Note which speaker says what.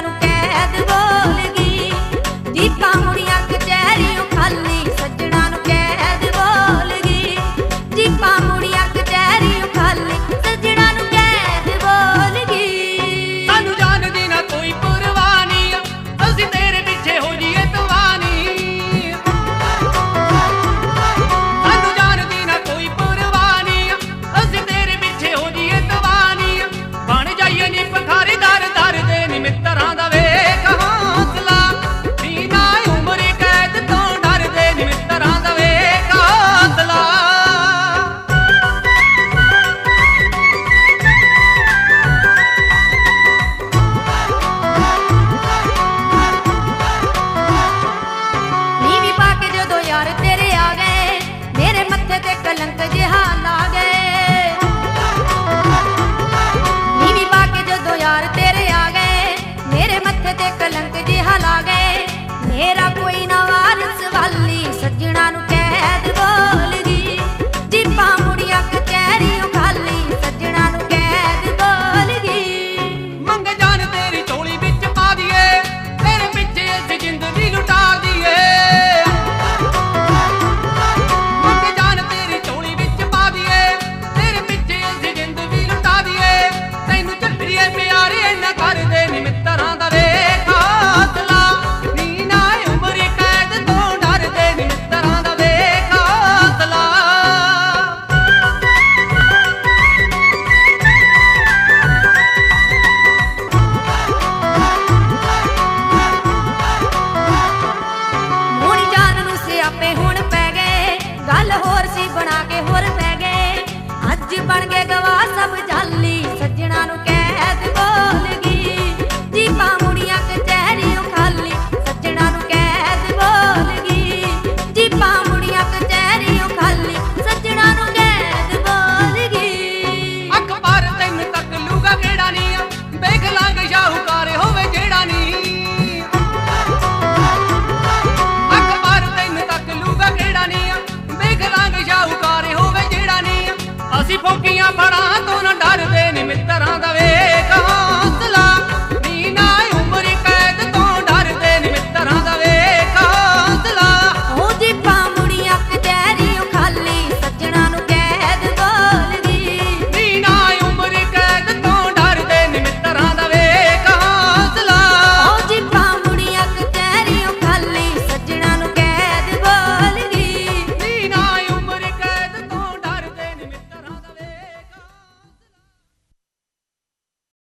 Speaker 1: Não. que ਆਪੇ ਹੁਣ ਪੈ ਗਏ। ਗੱਲ ਹੋਰ ਸੀ ਬਣਾ ਕੇ ਹੋਰ ਪੈ ਗਏ। ਅੱਜ ਬਣ ਗਏ ਗਵਾ ਸਭ Gypsy Punky